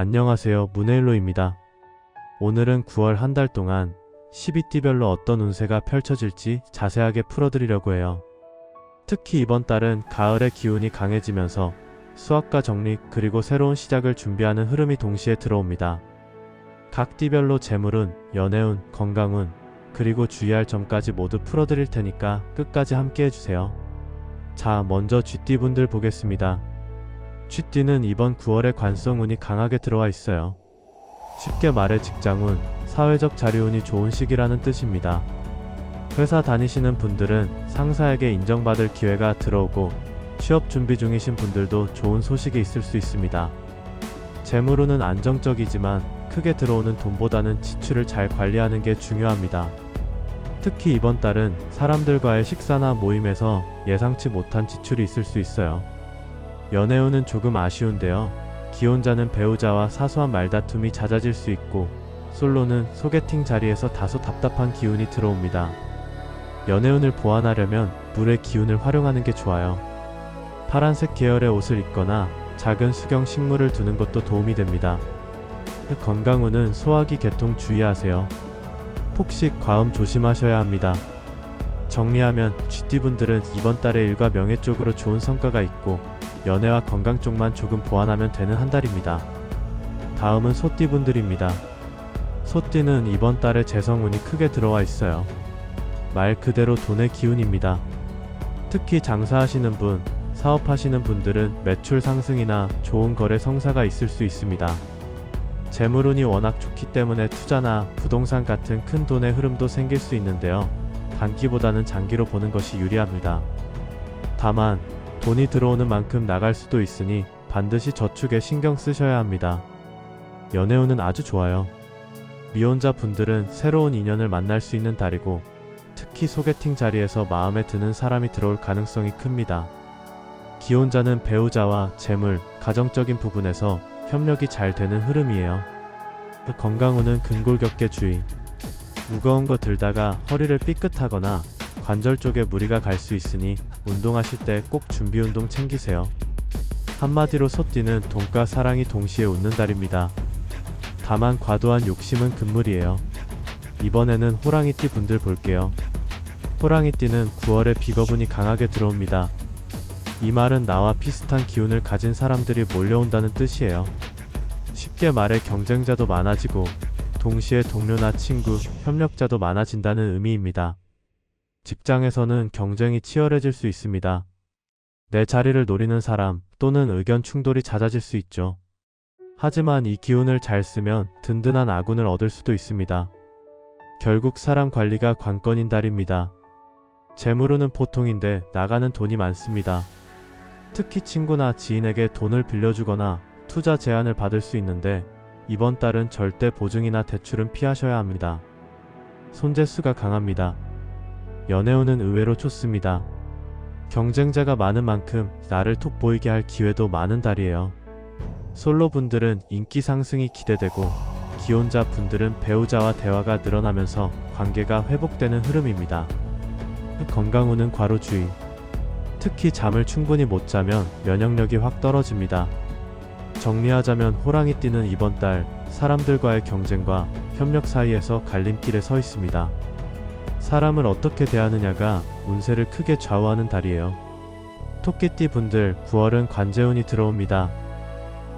안녕하세요. 문에일로입니다. 오늘은 9월 한 달 동안 12띠별로 어떤 운세가 펼쳐질지 자세하게 풀어드리려고 해요. 특히 이번 달은 가을의 기운이 강해지면서 수학과 정리 그리고 새로운 시작을 준비하는 흐름이 동시에 들어옵니다. 각 띠별로 재물운, 연애운, 건강운, 그리고 주의할 점까지 모두 풀어드릴 테니까 끝까지 함께 해주세요. 자, 먼저 쥐띠분들 보겠습니다. 쥐띠는 이번 9월에 관성운이 강하게 들어와 있어요. 쉽게 말해 직장운, 사회적 자리운이 좋은 시기라는 뜻입니다. 회사 다니시는 분들은 상사에게 인정받을 기회가 들어오고 취업 준비 중이신 분들도 좋은 소식이 있을 수 있습니다. 재물운은 안정적이지만 크게 들어오는 돈보다는 지출을 잘 관리하는 게 중요합니다. 특히 이번 달은 사람들과의 식사나 모임에서 예상치 못한 지출이 있을 수 있어요. 연애운은 조금 아쉬운데요. 기혼자는 배우자와 사소한 말다툼이 잦아질 수 있고 솔로는 소개팅 자리에서 다소 답답한 기운이 들어옵니다. 연애운을 보완하려면 물의 기운을 활용하는 게 좋아요. 파란색 계열의 옷을 입거나 작은 수경 식물을 두는 것도 도움이 됩니다. 건강운은 소화기 개통 주의하세요. 폭식, 과음 조심하셔야 합니다. 정리하면 GT분들은 이번 달에 일과 명예 쪽으로 좋은 성과가 있고 연애와 건강 쪽만 조금 보완하면 되는 한 달입니다. 다음은 소띠 분들입니다. 소띠는 이번 달에 재성운이 크게 들어와 있어요. 말 그대로 돈의 기운입니다. 특히 장사하시는 분, 사업하시는 분들은 매출 상승이나 좋은 거래 성사가 있을 수 있습니다. 재물운이 워낙 좋기 때문에 투자나 부동산 같은 큰 돈의 흐름도 생길 수 있는데요. 단기보다는 장기로 보는 것이 유리합니다. 다만 돈이 들어오는 만큼 나갈 수도 있으니 반드시 저축에 신경 쓰셔야 합니다. 연애운은 아주 좋아요. 미혼자 분들은 새로운 인연을 만날 수 있는 달이고 특히 소개팅 자리에서 마음에 드는 사람이 들어올 가능성이 큽니다. 기혼자는 배우자와 재물, 가정적인 부분에서 협력이 잘 되는 흐름이에요. 건강운은 근골격계 주의. 무거운 거 들다가 허리를 삐끗하거나 관절 쪽에 무리가 갈 수 있으니 운동하실 때 꼭 준비 운동 챙기세요. 한마디로 소띠는 돈과 사랑이 동시에 웃는 달입니다. 다만 과도한 욕심은 금물이에요. 이번에는 호랑이띠 분들 볼게요. 호랑이띠는 9월에 비거분이 강하게 들어옵니다. 이 말은 나와 비슷한 기운을 가진 사람들이 몰려온다는 뜻이에요. 쉽게 말해 경쟁자도 많아지고 동시에 동료나 친구, 협력자도 많아진다는 의미입니다. 직장에서는 경쟁이 치열해질 수 있습니다. 내 자리를 노리는 사람 또는 의견 충돌이 잦아질 수 있죠. 하지만 이 기운을 잘 쓰면 든든한 아군을 얻을 수도 있습니다. 결국 사람 관리가 관건인 달입니다. 재물운은 보통인데 나가는 돈이 많습니다. 특히 친구나 지인에게 돈을 빌려주거나 투자 제안을 받을 수 있는데 이번 달은 절대 보증이나 대출은 피하셔야 합니다. 손재수가 강합니다. 연애운은 의외로 좋습니다. 경쟁자가 많은 만큼 나를 톡 보이게 할 기회도 많은 달이에요. 솔로 분들은 인기 상승이 기대되고 기혼자 분들은 배우자와 대화가 늘어나면서 관계가 회복되는 흐름입니다. 건강운은 과로주의. 특히 잠을 충분히 못 자면 면역력이 확 떨어집니다. 정리하자면 호랑이 띠는 이번 달 사람들과의 경쟁과 협력 사이에서 갈림길에 서 있습니다. 사람을 어떻게 대하느냐가 운세를 크게 좌우하는 달이에요. 토끼띠 분들 9월은 관재운이 들어옵니다.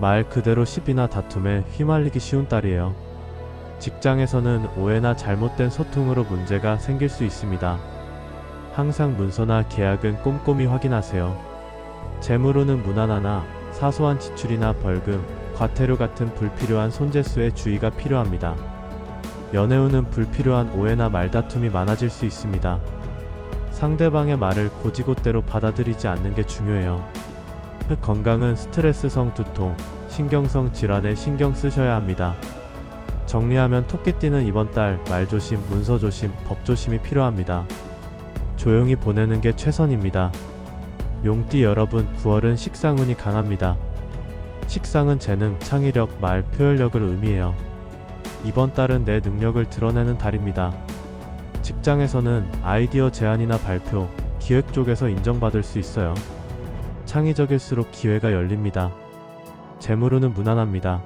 말 그대로 시비나 다툼에 휘말리기 쉬운 달이에요. 직장에서는 오해나 잘못된 소통으로 문제가 생길 수 있습니다. 항상 문서나 계약은 꼼꼼히 확인하세요. 재물로는 무난하나 사소한 지출이나 벌금, 과태료 같은 불필요한 손재수에 주의가 필요합니다. 연애운은 불필요한 오해나 말다툼이 많아질 수 있습니다. 상대방의 말을 고지고대로 받아들이지 않는 게 중요해요. 건강은 스트레스성 두통, 신경성 질환에 신경 쓰셔야 합니다. 정리하면 토끼띠는 이번 달 말조심, 문서조심, 법조심이 필요합니다. 조용히 보내는 게 최선입니다. 용띠 여러분 9월은 식상운이 강합니다. 식상은 재능, 창의력, 말, 표현력을 의미해요. 이번 달은 내 능력을 드러내는 달입니다. 직장에서는 아이디어 제안이나 발표, 기획 쪽에서 인정받을 수 있어요. 창의적일수록 기회가 열립니다. 재물운은 무난합니다.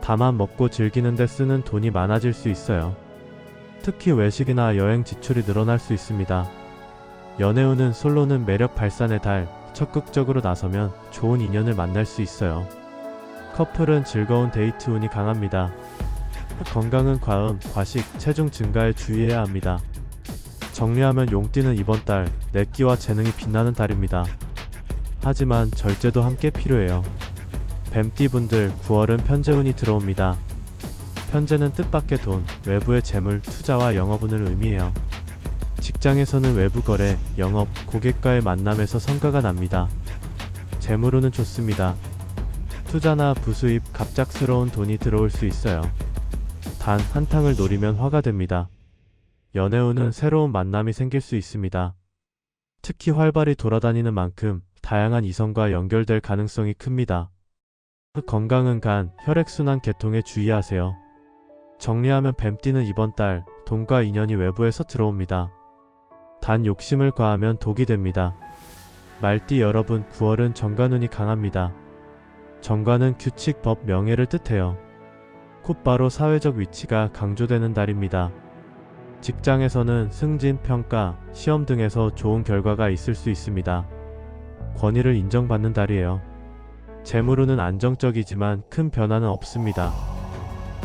다만 먹고 즐기는데 쓰는 돈이 많아질 수 있어요. 특히 외식이나 여행 지출이 늘어날 수 있습니다. 연애운은 솔로는 매력 발산의 달, 적극적으로 나서면 좋은 인연을 만날 수 있어요. 커플은 즐거운 데이트 운이 강합니다. 건강은 과음, 과식, 체중 증가에 주의해야 합니다. 정리하면 용띠는 이번 달 내끼와 재능이 빛나는 달입니다. 하지만 절제도 함께 필요해요. 뱀띠 분들 9월은 편재운이 들어옵니다. 편재는 뜻밖의 돈, 외부의 재물, 투자와 영업운을 의미해요. 직장에서는 외부 거래, 영업, 고객과의 만남에서 성과가 납니다. 재물운은 좋습니다. 투자나 부수입, 갑작스러운 돈이 들어올 수 있어요. 단 한탕을 노리면 화가 됩니다. 연애운은 새로운 만남이 생길 수 있습니다. 특히 활발히 돌아다니는 만큼 다양한 이성과 연결될 가능성이 큽니다. 건강은 간, 혈액순환 계통에 주의하세요. 정리하면 뱀띠는 이번 달 돈과 인연이 외부에서 들어옵니다. 단 욕심을 과하면 독이 됩니다. 말띠 여러분 9월은 정관운이 강합니다. 정관은 규칙, 법, 명예를 뜻해요. 곧바로 사회적 위치가 강조되는 달입니다. 직장에서는 승진, 평가, 시험 등에서 좋은 결과가 있을 수 있습니다. 권위를 인정받는 달이에요. 재물운은 안정적이지만 큰 변화는 없습니다.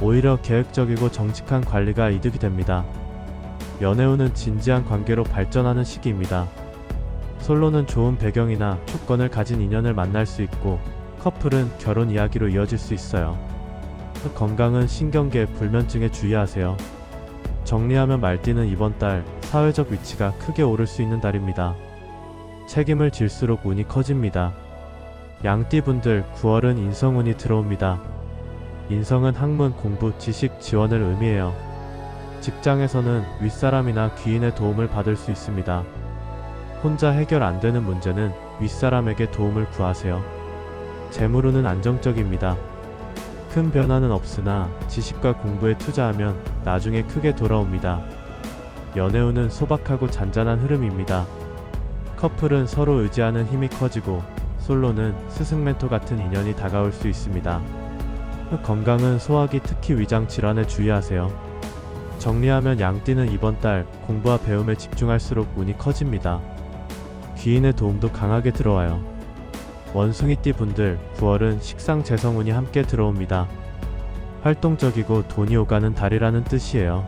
오히려 계획적이고 정직한 관리가 이득이 됩니다. 연애운은 진지한 관계로 발전하는 시기입니다. 솔로는 좋은 배경이나 조건을 가진 인연을 만날 수 있고 커플은 결혼 이야기로 이어질 수 있어요. 건강은 신경계 불면증에 주의하세요. 정리하면 말띠는 이번 달 사회적 위치가 크게 오를 수 있는 달입니다. 책임을 질수록 운이 커집니다. 양띠분들 9월은 인성운이 들어옵니다. 인성은 학문, 공부, 지식, 지원을 의미해요. 직장에서는 윗사람이나 귀인의 도움을 받을 수 있습니다. 혼자 해결 안 되는 문제는 윗사람에게 도움을 구하세요. 재물운은 안정적입니다. 큰 변화는 없으나 지식과 공부에 투자하면 나중에 크게 돌아옵니다. 연애운은 소박하고 잔잔한 흐름입니다. 커플은 서로 의지하는 힘이 커지고 솔로는 스승 멘토 같은 인연이 다가올 수 있습니다. 건강은 소화기 특히 위장 질환에 주의하세요. 정리하면 양띠는 이번 달 공부와 배움에 집중할수록 운이 커집니다. 귀인의 도움도 강하게 들어와요. 원숭이띠 분들 9월은 식상 재성운이 함께 들어옵니다. 활동적이고 돈이 오가는 달이라는 뜻이에요.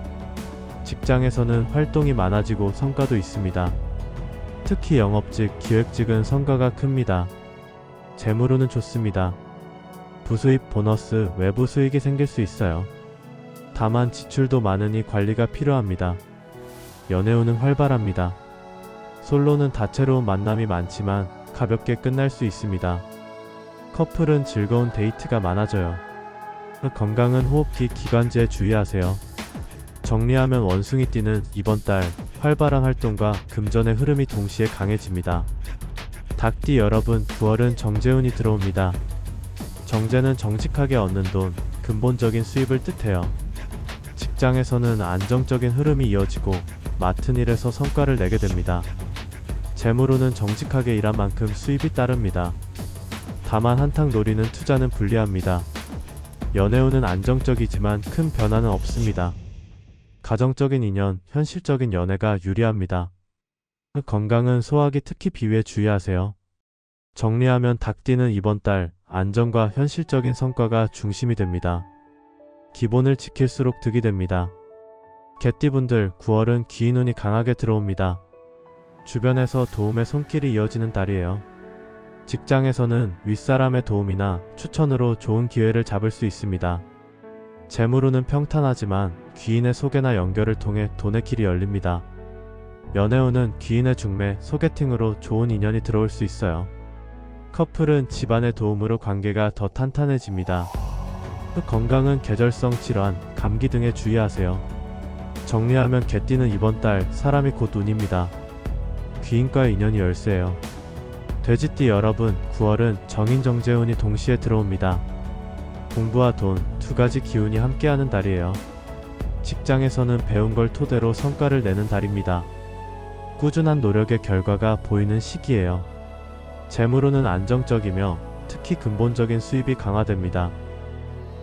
직장에서는 활동이 많아지고 성과도 있습니다. 특히 영업직, 기획직은 성과가 큽니다. 재물운은 좋습니다. 부수입, 보너스, 외부 수익이 생길 수 있어요. 다만 지출도 많으니 관리가 필요합니다. 연애운은 활발합니다. 솔로는 다채로운 만남이 많지만 가볍게 끝날 수 있습니다. 커플은 즐거운 데이트가 많아져요. 건강은 호흡기, 기관지에 주의하세요. 정리하면 원숭이 띠는 이번 달 활발한 활동과 금전의 흐름이 동시에 강해집니다. 닭띠 여러분 9월은 정재운이 들어옵니다. 정제는 정직하게 얻는 돈, 근본적인 수입을 뜻해요. 직장에서는 안정적인 흐름이 이어지고 맡은 일에서 성과를 내게 됩니다. 재물로는 정직하게 일한 만큼 수입이 따릅니다. 다만 한탕 노리는 투자는 불리합니다. 연애운은 안정적이지만 큰 변화는 없습니다. 가정적인 인연, 현실적인 연애가 유리합니다. 건강은 소화기 특히 비위에 주의하세요. 정리하면 닭띠는 이번 달 안정과 현실적인 성과가 중심이 됩니다. 기본을 지킬수록 득이 됩니다. 개띠분들 9월은 기인운이 강하게 들어옵니다. 주변에서 도움의 손길이 이어지는 달이에요. 직장에서는 윗사람의 도움이나 추천으로 좋은 기회를 잡을 수 있습니다. 재물운은 평탄하지만 귀인의 소개나 연결을 통해 돈의 길이 열립니다. 연애운은 귀인의 중매, 소개팅으로 좋은 인연이 들어올 수 있어요. 커플은 집안의 도움으로 관계가 더 탄탄해집니다. 건강은 계절성 질환, 감기 등에 주의하세요. 정리하면 개띠는 이번 달 사람이 곧 운입니다. 귀인과의 인연이 열쇠예요. 돼지띠 여러분, 9월은 정인정제운이 동시에 들어옵니다. 공부와 돈, 두 가지 기운이 함께하는 달이에요. 직장에서는 배운 걸 토대로 성과를 내는 달입니다. 꾸준한 노력의 결과가 보이는 시기예요. 재물로는 안정적이며 특히 근본적인 수입이 강화됩니다.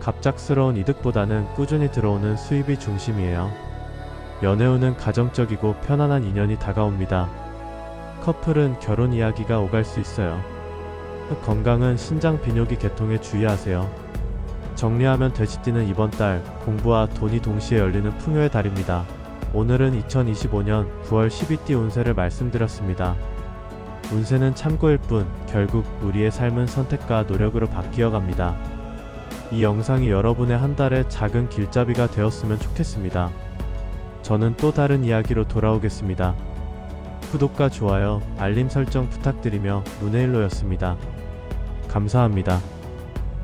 갑작스러운 이득보다는 꾸준히 들어오는 수입이 중심이에요. 연애 후는 가정적이고 편안한 인연이 다가옵니다. 커플은 결혼 이야기가 오갈 수 있어요. 건강은 신장 비뇨기 개통에 주의하세요. 정리하면 돼지띠는 이번 달 공부와 돈이 동시에 열리는 풍요의 달입니다. 오늘은 2025년 9월 12띠 운세를 말씀드렸습니다. 운세는 참고일 뿐 결국 우리의 삶은 선택과 노력으로 바뀌어 갑니다. 이 영상이 여러분의 한 달의 작은 길잡이가 되었으면 좋겠습니다. 저는 또 다른 이야기로 돌아오겠습니다. 구독과 좋아요, 알림 설정 부탁드리며 문해일로였습니다. 감사합니다.